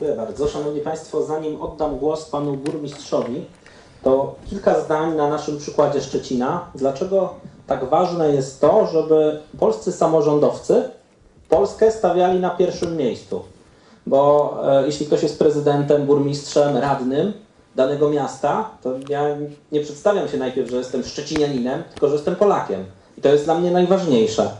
Dziękuję bardzo. Szanowni Państwo, zanim oddam głos panu burmistrzowi, to kilka zdań na naszym przykładzie Szczecina. Dlaczego tak ważne jest to, żeby polscy samorządowcy Polskę stawiali na pierwszym miejscu? Bo e, jeśli ktoś jest prezydentem, burmistrzem, radnym danego miasta, to ja nie przedstawiam się najpierw, że jestem szczecinianinem, tylko że jestem Polakiem. I to jest dla mnie najważniejsze.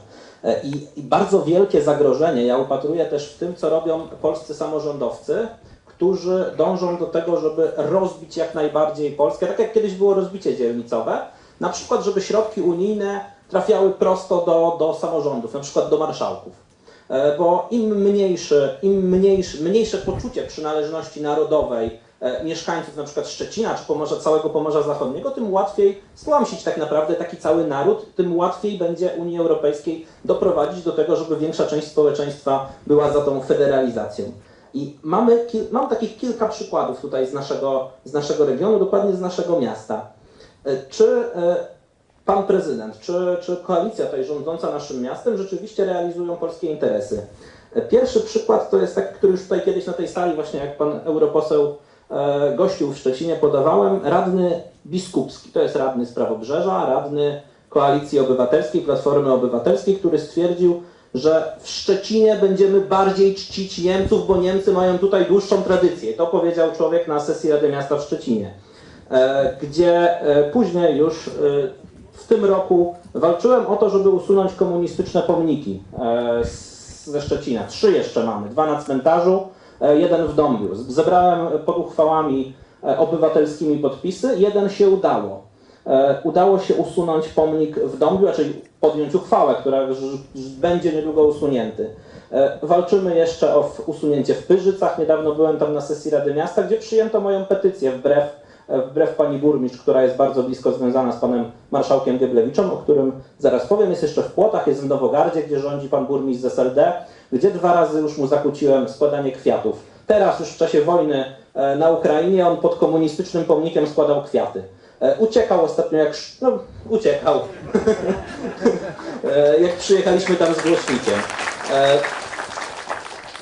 E, I, bardzo wielkie zagrożenie ja upatruję też w tym, co robią polscy samorządowcy, którzy dążą do tego, żeby rozbić jak najbardziej Polskę, tak jak kiedyś było rozbicie dzielnicowe, na przykład, żeby środki unijne trafiały prosto do, do samorządów, na przykład do marszałków. E, Bo im mniejszy, im mniejszy, mniejsze poczucie przynależności narodowej mieszkańców na przykład Szczecina czy Pomorza, całego Pomorza Zachodniego, tym łatwiej stłamsić tak naprawdę taki cały naród, tym łatwiej będzie Unii Europejskiej doprowadzić do tego, żeby większa część społeczeństwa była za tą federalizacją. I mamy, mam takich kilka przykładów tutaj z naszego, z naszego regionu, dokładnie z naszego miasta. E, Czy e, pan prezydent, czy, czy koalicja tutaj rządząca naszym miastem rzeczywiście realizują polskie interesy? E, Pierwszy przykład to jest taki, który już tutaj kiedyś na tej sali, właśnie jak pan europoseł e, gościł w Szczecinie, podawałem, radny biskupski, to jest radny z Prawobrzeża, radny Koalicji Obywatelskiej, Platformy Obywatelskiej, który stwierdził, że w Szczecinie będziemy bardziej czcić Niemców, bo Niemcy mają tutaj dłuższą tradycję. To powiedział człowiek na sesji Rady Miasta w Szczecinie, e, gdzie e, później już w tym roku walczyłem o to, żeby usunąć komunistyczne pomniki ze Szczecina. Trzy jeszcze mamy, dwa na cmentarzu, jeden w Dąbiu. Zebrałem pod uchwałami e, obywatelskimi podpisy, jeden się udało. E, Udało się usunąć pomnik w Dąbiu, czyli podjąć uchwałę, która będzie niedługo usunięty. E, Walczymy jeszcze o usunięcie w Pyrzycach. Niedawno byłem tam na sesji Rady Miasta, gdzie przyjęto moją petycję wbrew, e, wbrew pani burmistrz, która jest bardzo blisko związana z panem marszałkiem Gieblewiczem, o którym zaraz powiem. Jest jeszcze w Płotach, jest w Nowogardzie, gdzie rządzi pan burmistrz z SLD, gdzie dwa razy już mu zakłóciłem składanie kwiatów. Teraz już w czasie wojny e, na Ukrainie on pod komunistycznym pomnikiem składał kwiaty. E, Uciekał ostatnio jak... no, uciekał. E, jak przyjechaliśmy tam z głośnikiem.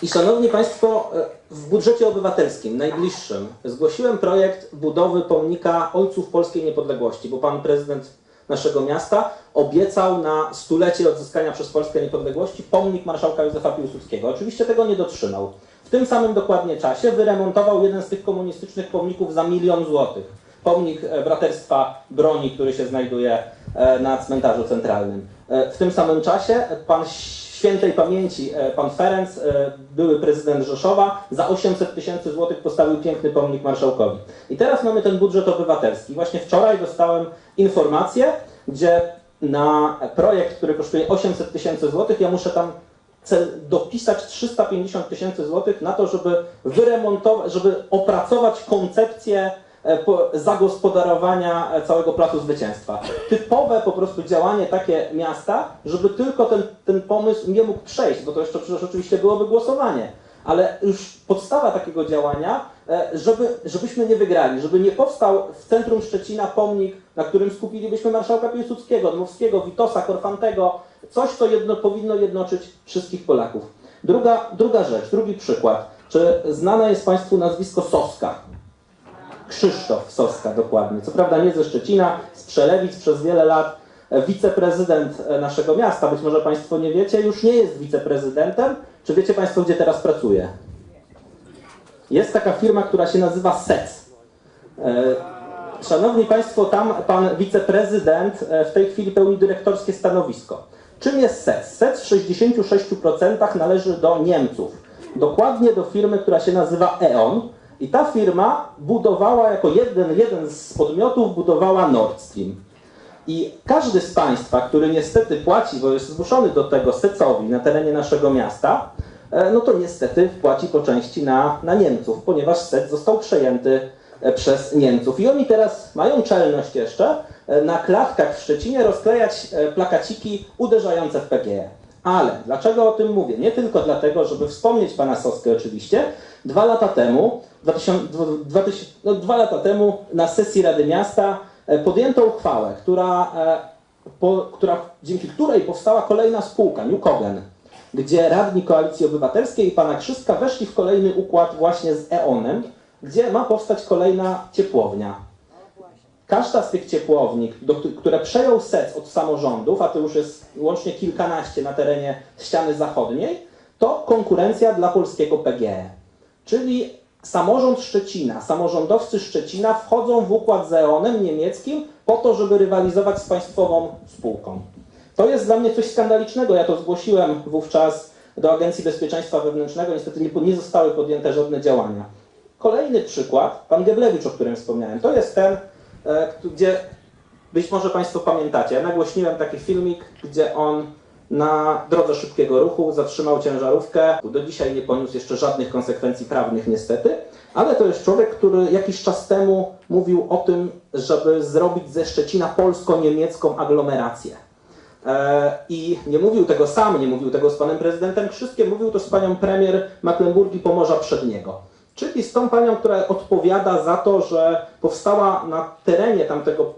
I szanowni Państwo, e, w budżecie obywatelskim, najbliższym, zgłosiłem projekt budowy pomnika Ojców Polskiej Niepodległości, bo pan prezydent naszego miasta obiecał na stulecie odzyskania przez Polskę niepodległości pomnik marszałka Józefa Piłsudskiego. Oczywiście tego nie dotrzymał. W tym samym dokładnie czasie wyremontował jeden z tych komunistycznych pomników za milion złotych. Pomnik e, Braterstwa Broni, który się znajduje e, na cmentarzu centralnym. W tym samym czasie pan świętej pamięci, e, pan Ferenc, e, były prezydent Rzeszowa, za 800 tysięcy złotych postawił piękny pomnik marszałkowi. I teraz mamy ten budżet obywatelski. Właśnie wczoraj dostałem informację, gdzie na projekt, który kosztuje 800 tysięcy złotych, ja muszę tam dopisać 350 tysięcy złotych na to, żeby wyremontować, żeby opracować koncepcję zagospodarowania e, całego Placu Zwycięstwa. Typowe po prostu działanie takie miasta, żeby tylko ten, ten pomysł nie mógł przejść, bo to jeszcze przecież oczywiście byłoby głosowanie. Ale już podstawa takiego działania, e, żeby, żebyśmy nie wygrali, żeby nie powstał w centrum Szczecina pomnik, na którym skupilibyśmy marszałka Piłsudskiego, Dmowskiego, Witosa, Korfantego, coś, co jedno, powinno jednoczyć wszystkich Polaków. Druga, druga rzecz, drugi przykład. Czy znane jest Państwu nazwisko Soska? Krzysztof Soska dokładnie. Co prawda nie ze Szczecina, z Przelewic przez wiele lat e, wiceprezydent e, naszego miasta. Być może Państwo nie wiecie, już nie jest wiceprezydentem. Czy wiecie Państwo, gdzie teraz pracuje? Jest taka firma, która się nazywa SEC. E, Szanowni Państwo, tam pan wiceprezydent w tej chwili pełni dyrektorskie stanowisko. Czym jest SEC? SEC w 66% należy do Niemców. Dokładnie do firmy, która się nazywa E.ON. I ta firma budowała jako jeden, jeden z podmiotów, budowała Nord Stream. I każdy z Państwa, który niestety płaci, bo jest zmuszony do tego secowi na terenie naszego miasta, e, no to niestety płaci po części na, na Niemców, ponieważ set został przejęty e, przez Niemców. I oni teraz mają czelność jeszcze e, na klatkach w Szczecinie rozklejać plakaciki uderzające w PGE. Ale dlaczego o tym mówię? Nie tylko dlatego, żeby wspomnieć pana Soskę oczywiście. Dwa lata temu, 2000, dwa- 2000, no, dwa lata temu na sesji Rady Miasta e, podjęto uchwałę, która, e, po, która, dzięki której powstała kolejna spółka, New Cogen. gdzie radni Koalicji Obywatelskiej i pana Krzyska weszli w kolejny układ właśnie z E.ON-em, gdzie ma powstać kolejna ciepłownia. Każda z tych ciepłowni, do, które przejął SEC od samorządów, a to już jest łącznie kilkanaście na terenie ściany zachodniej, to konkurencja dla polskiego PGE. Czyli samorząd Szczecina, samorządowcy Szczecina wchodzą w układ z E.ON-em niemieckim po to, żeby rywalizować z państwową spółką. To jest dla mnie coś skandalicznego. Ja to zgłosiłem wówczas do Agencji Bezpieczeństwa Wewnętrznego. Niestety nie, nie zostały podjęte żadne działania. Kolejny przykład, pan Geblewicz, o którym wspomniałem, to jest ten, gdzie być może Państwo pamiętacie. Ja nagłośniłem taki filmik, gdzie on na drodze szybkiego ruchu zatrzymał ciężarówkę. Do dzisiaj nie poniósł jeszcze żadnych konsekwencji prawnych, niestety, ale to jest człowiek, który jakiś czas temu mówił o tym, żeby zrobić ze Szczecina polsko-niemiecką aglomerację. E, I nie mówił tego sam, nie mówił tego z panem prezydentem Krzyskiem, mówił to z panią premier Mecklenburgii Pomorza Przedniego. Czyli z tą panią, która odpowiada za to, że powstała na terenie tamtego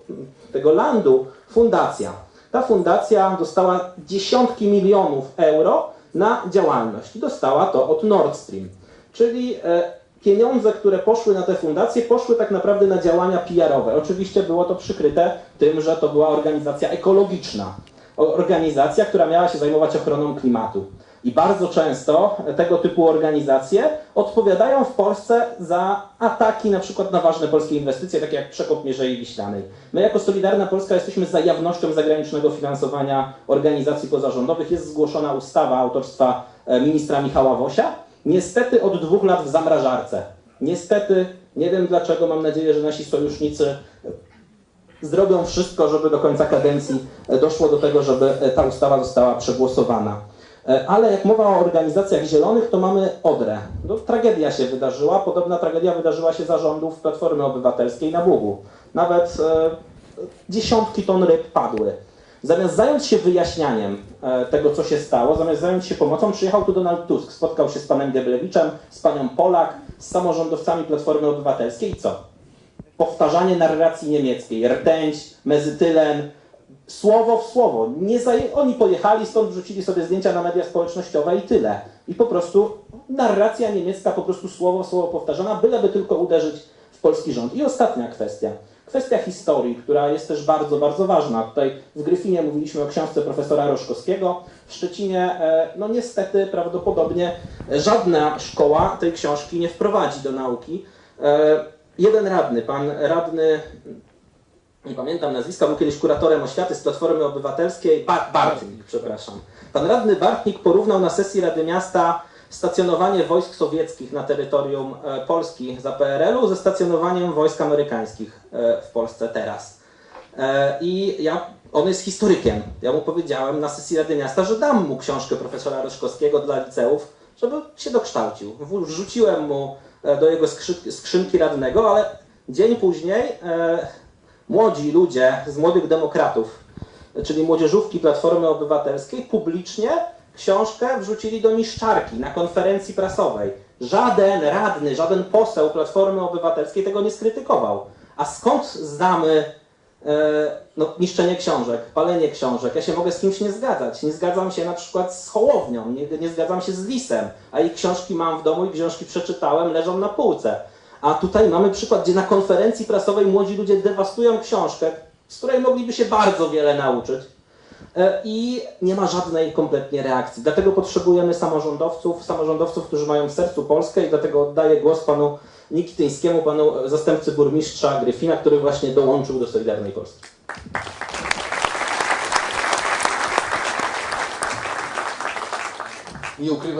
tego landu fundacja. Ta fundacja dostała dziesiątki milionów euro na działalność dostała to od Nord Stream. Czyli e, pieniądze, które poszły na tę fundację, poszły tak naprawdę na działania PR-owe. Oczywiście było to przykryte tym, że to była organizacja ekologiczna. Organizacja, która miała się zajmować ochroną klimatu. I bardzo często tego typu organizacje odpowiadają w Polsce za ataki na przykład na ważne polskie inwestycje, takie jak przekop Mierzei Wiślanej. My jako Solidarna Polska jesteśmy za jawnością zagranicznego finansowania organizacji pozarządowych. Jest zgłoszona ustawa autorstwa e, ministra Michała Wosia. Niestety od dwóch lat w zamrażarce. Niestety, nie wiem dlaczego, mam nadzieję, że nasi sojusznicy zrobią wszystko, żeby do końca kadencji e, doszło do tego, żeby e, ta ustawa została przegłosowana. E, Ale jak mowa o organizacjach zielonych, to mamy Odrę. No, tragedia się wydarzyła. Podobna tragedia wydarzyła się za rządów Platformy Obywatelskiej na Bugu. Nawet e, dziesiątki ton ryb padły. Zamiast zająć się wyjaśnianiem e, tego, co się stało, zamiast zająć się pomocą, przyjechał tu Donald Tusk, spotkał się z panem Geblewiczem, z panią Polak, z samorządowcami Platformy Obywatelskiej i co? powtarzanie narracji niemieckiej, rtęć, mezytylen, słowo w słowo. Nie zaje... Oni pojechali stąd, wrzucili sobie zdjęcia na media społecznościowe i tyle. I po prostu narracja niemiecka, po prostu słowo w słowo powtarzana, byleby tylko uderzyć w polski rząd. I ostatnia kwestia. Kwestia historii, która jest też bardzo, bardzo ważna. Tutaj w Gryfinie mówiliśmy o książce profesora Roszkowskiego. W Szczecinie, e, no niestety, prawdopodobnie żadna szkoła tej książki nie wprowadzi do nauki. E, Jeden radny, pan radny, nie pamiętam nazwiska, był kiedyś kuratorem oświaty z Platformy Obywatelskiej, ba Bartnik, przepraszam. Pan radny Bartnik porównał na sesji Rady Miasta stacjonowanie wojsk sowieckich na terytorium e, Polski za PRL-u ze stacjonowaniem wojsk amerykańskich e, w Polsce teraz. E, I ja, on jest historykiem. Ja mu powiedziałem na sesji Rady Miasta, że dam mu książkę profesora Roszkowskiego dla liceów, żeby się dokształcił. Wrzuciłem mu do jego skrzy- skrzynki radnego, ale dzień później młodzi ludzie z młodych demokratów, czyli młodzieżówki Platformy Obywatelskiej, publicznie książkę wrzucili do niszczarki na konferencji prasowej. Żaden radny, żaden poseł Platformy Obywatelskiej tego nie skrytykował. A skąd znamy e, no, niszczenie książek, palenie książek? Ja się mogę z kimś nie zgadzać. Nie zgadzam się na przykład z Hołownią, nie, nie zgadzam się z Lisem, a ich książki mam w domu i książki przeczytałem, leżą na półce. A tutaj mamy przykład, gdzie na konferencji prasowej młodzi ludzie dewastują książkę, z której mogliby się bardzo wiele nauczyć. E, I nie ma żadnej kompletnie reakcji. Dlatego potrzebujemy samorządowców, samorządowców, którzy mają w sercu Polskę i dlatego oddaję głos panu Nikityńskiemu, panu zastępcy burmistrza Gryfina, który właśnie dołączył do Solidarnej Polski. Nie ukrywam,